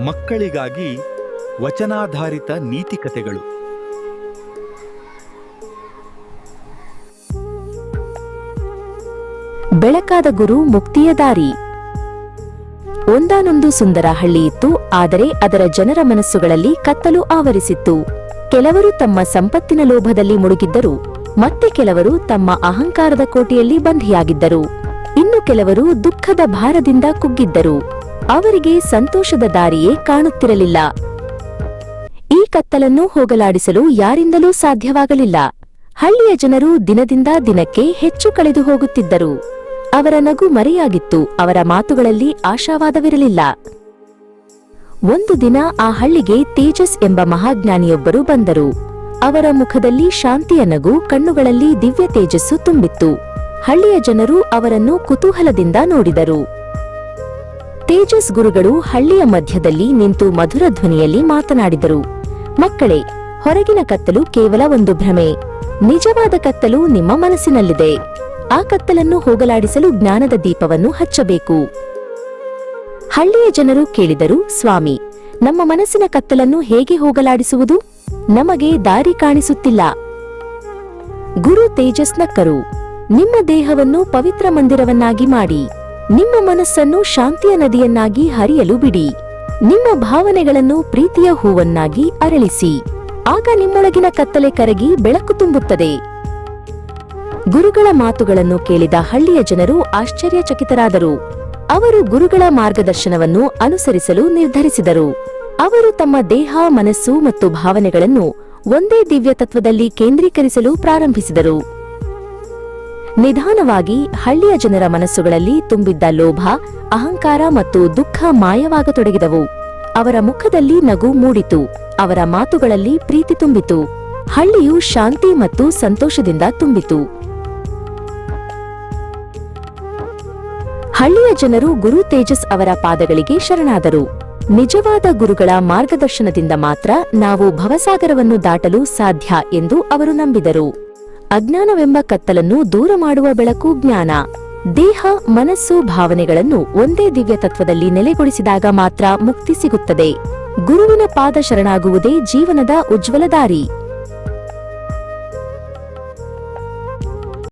ಮಕ್ಕಳಿಗಾಗಿ ವಚನಾಧಾರಿತ ನೀತಿ ಕಥೆಗಳು ಬೆಳಕಾದ ಗುರು ಮುಕ್ತಿಯ ದಾರಿ. ಒಂದಾನೊಂದು ಸುಂದರ ಹಳ್ಳಿ ಇತ್ತು, ಆದರೆ ಅದರ ಜನರ ಮನಸ್ಸುಗಳಲ್ಲಿ ಕತ್ತಲು ಆವರಿಸಿತ್ತು. ಕೆಲವರು ತಮ್ಮ ಸಂಪತ್ತಿನ ಲೋಭದಲ್ಲಿ ಮುಳುಗಿದ್ದರು, ಮತ್ತೆ ಕೆಲವರು ತಮ್ಮ ಅಹಂಕಾರದ ಕೋಟೆಯಲ್ಲಿ ಬಂಧಿಯಾಗಿದ್ದರು. ಇನ್ನು ಕೆಲವರು ದುಃಖದ ಭಾರದಿಂದ ಕುಗ್ಗಿದ್ದರು. ಅವರಿಗೆ ಸಂತೋಷದ ದಾರಿಯೇ ಕಾಣುತ್ತಿರಲಿಲ್ಲ. ಈ ಕತ್ತಲನ್ನು ಹೋಗಲಾಡಿಸಲು ಯಾರಿಂದಲೂ ಸಾಧ್ಯವಾಗಲಿಲ್ಲ. ಹಳ್ಳಿಯ ಜನರು ದಿನದಿಂದ ದಿನಕ್ಕೆ ಹೆಚ್ಚು ಕಳೆದು ಹೋಗುತ್ತಿದ್ದರು. ಅವರ ನಗು ಮರೆಯಾಗಿತ್ತು, ಅವರ ಮಾತುಗಳಲ್ಲಿ ಆಶಾವಾದವಿರಲಿಲ್ಲ. ಒಂದು ದಿನ ಆ ಹಳ್ಳಿಗೆ ತೇಜಸ್ ಎಂಬ ಮಹಾಜ್ಞಾನಿಯೊಬ್ಬರು ಬಂದರು. ಅವರ ಮುಖದಲ್ಲಿ ಶಾಂತಿಯ ನಗು, ಕಣ್ಣುಗಳಲ್ಲಿ ದಿವ್ಯ ತೇಜಸ್ಸು ತುಂಬಿತ್ತು. ಹಳ್ಳಿಯ ಜನರು ಅವರನ್ನು ಕುತೂಹಲದಿಂದ ನೋಡಿದರು. ತೇಜಸ್ ಗುರುಗಳು ಹಳ್ಳಿಯ ಮಧ್ಯದಲ್ಲಿ ನಿಂತು ಮಧುರ ಧ್ವನಿಯಲ್ಲಿ ಮಾತನಾಡಿದರು. ಮಕ್ಕಳೇ, ಹೊರಗಿನ ಕತ್ತಲು ಕೇವಲ ಒಂದು ಭ್ರಮೆ. ನಿಜವಾದ ಕತ್ತಲು ನಿಮ್ಮ ಮನಸ್ಸಿನಲ್ಲಿದೆ. ಆ ಕತ್ತಲನ್ನು ಹೋಗಲಾಡಿಸಲು ಜ್ಞಾನದ ದೀಪವನ್ನು ಹಚ್ಚಬೇಕು. ಹಳ್ಳಿಯ ಜನರು ಕೇಳಿದರು, ಸ್ವಾಮಿ, ನಮ್ಮ ಮನಸ್ಸಿನ ಕತ್ತಲನ್ನು ಹೇಗೆ ಹೋಗಲಾಡಿಸುವುದು? ನಮಗೆ ದಾರಿ ಕಾಣಿಸುತ್ತಿಲ್ಲ. ಗುರು ತೇಜಸ್ ನಕ್ಕರು ನಿಮ್ಮ ದೇಹವನ್ನು ಪವಿತ್ರ ಮಂದಿರವನ್ನಾಗಿ ಮಾಡಿ. ನಿಮ್ಮ ಮನಸ್ಸನ್ನು ಶಾಂತಿಯ ನದಿಯನ್ನಾಗಿ ಹರಿಯಲು ಬಿಡಿ. ನಿಮ್ಮ ಭಾವನೆಗಳನ್ನು ಪ್ರೀತಿಯ ಹೂವನ್ನಾಗಿ ಅರಳಿಸಿ. ಆಗ ನಿಮ್ಮೊಳಗಿನ ಕತ್ತಲೆ ಕರಗಿ ಬೆಳಕು ತುಂಬುತ್ತದೆ. ಗುರುಗಳ ಮಾತುಗಳನ್ನು ಕೇಳಿದ ಹಳ್ಳಿಯ ಜನರು ಆಶ್ಚರ್ಯಚಕಿತರಾದರು. ಅವರು ಗುರುಗಳ ಮಾರ್ಗದರ್ಶನವನ್ನು ಅನುಸರಿಸಲು ನಿರ್ಧರಿಸಿದರು. ಅವರು ತಮ್ಮ ದೇಹ, ಮನಸ್ಸು ಮತ್ತು ಭಾವನೆಗಳನ್ನು ಒಂದೇ ದಿವ್ಯ ತತ್ವದಲ್ಲಿ ಕೇಂದ್ರೀಕರಿಸಲು ಪ್ರಾರಂಭಿಸಿದರು. ನಿಧಾನವಾಗಿ ಹಳ್ಳಿಯ ಜನರ ಮನಸ್ಸುಗಳಲ್ಲಿ ತುಂಬಿದ್ದ ಲೋಭ, ಅಹಂಕಾರ ಮತ್ತು ದುಃಖ ಮಾಯವಾಗತೊಡಗಿದವು. ಅವರ ಮುಖದಲ್ಲಿ ನಗು ಮೂಡಿತು, ಅವರ ಮಾತುಗಳಲ್ಲಿ ಪ್ರೀತಿ ತುಂಬಿತು, ಹಳ್ಳಿಯು ಶಾಂತಿ ಮತ್ತು ಸಂತೋಷದಿಂದ ತುಂಬಿತು. ಹಳ್ಳಿಯ ಜನರು ಗುರು ತೇಜಸ್ ಅವರ ಪಾದಗಳಿಗೆ ಶರಣಾದರು. ನಿಜವಾದ ಗುರುಗಳ ಮಾರ್ಗದರ್ಶನದಿಂದ ಮಾತ್ರ ನಾವು ಭವಸಾಗರವನ್ನು ದಾಟಲು ಸಾಧ್ಯ ಎಂದು ಅವರು ನಂಬಿದರು. ಅಜ್ಞಾನವೆಂಬ ಕತ್ತಲನ್ನು ದೂರ ಮಾಡುವ ಬೆಳಕು ಜ್ಞಾನ. ದೇಹ, ಮನಸ್ಸು, ಭಾವನೆಗಳನ್ನು ಒಂದೇ ದಿವ್ಯ ತತ್ವದಲ್ಲಿ ನೆಲೆಗೊಳಿಸಿದಾಗ ಮಾತ್ರ ಮುಕ್ತಿ ಸಿಗುತ್ತದೆ. ಗುರುವಿನ ಪಾದ ಶರಣಾಗುವುದೇ ಜೀವನದ ಉಜ್ವಲ ದಾರಿ.